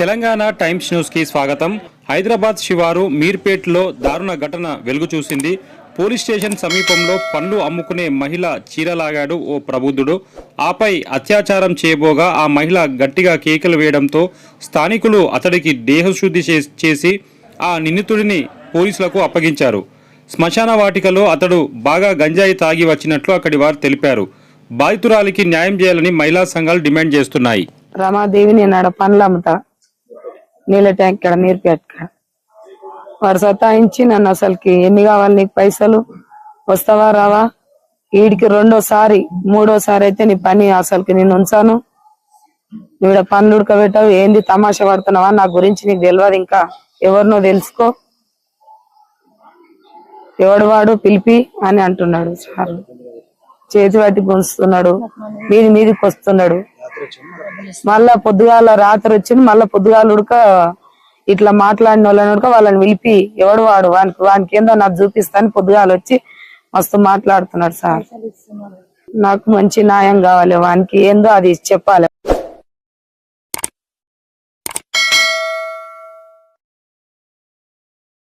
Telangana times న్యూస్కి స్వాగతం. హైదరాబాద్ శివారు మీర్పేట్లో దారుణ ఘటన వెలుగు చూసింది. పోలీస్ స్టేషన్ సమీపంలో పండ్లు అమ్ముకునే మహిళ చీరలాగాడు ఓ ప్రబుద్ధుడు. ఆపై అత్యాచారం చేయబోగా ఆ మహిళ గట్టిగా కేకలు వేయడంతో స్థానికులు అతడికి దేహశుద్ధి చే- చేసి ఆ నిందితుడిని పోలీసులకు అప్పగించారు. శ్మశాన వాటికలో అతడు బాగా గంజాయి తాగి వచ్చినట్లు అక్కడి వారు తెలిపారు. బాధితురాలికి న్యాయం చేయాలని మహిళా సంఘాలు డిమాండ్ చేస్తున్నాయి. రమాదేవి నేను పండ్లు అమ్ముతా. నీళ్ళ ట్యాంక్ ఇక్కడ మీరు పెట్ట వారు సతాయించి నన్ను అసలుకి ఎన్ని కావాలి నీకు పైసలు? వస్తావా రావా? వీడికి రెండోసారి మూడోసారి అయితే నీ పని అసలుకి నేను ఉంచాను. నువ్వు పనులు ఉడకబెట్టావు ఏంది తమాషా పడుతున్నావా? నా గురించి నీకు తెలియదు ఇంకా. ఎవరినో తెలుసుకో. ఎవడు వాడు పిలిపి అని అంటున్నాడు సార్. చేతి పట్టి గుంచుతున్నాడు మీది మీదికి వస్తున్నాడు. మళ్ళా పొద్దుగాల రాత్రి వచ్చింది మళ్ళా పొద్దుగాల ఉడక ఇట్లా మాట్లాడిన వాళ్ళని ఉడక వాళ్ళని పిలిపి ఎవడు వాడు? వానికి వానికి ఏందో నాకు చూపిస్తాను పొద్దుగాల వచ్చి మస్తు మాట్లాడుతున్నాడు సార్. నాకు మంచి న్యాయం కావాలి వానికి ఏందో అది చెప్పాలి.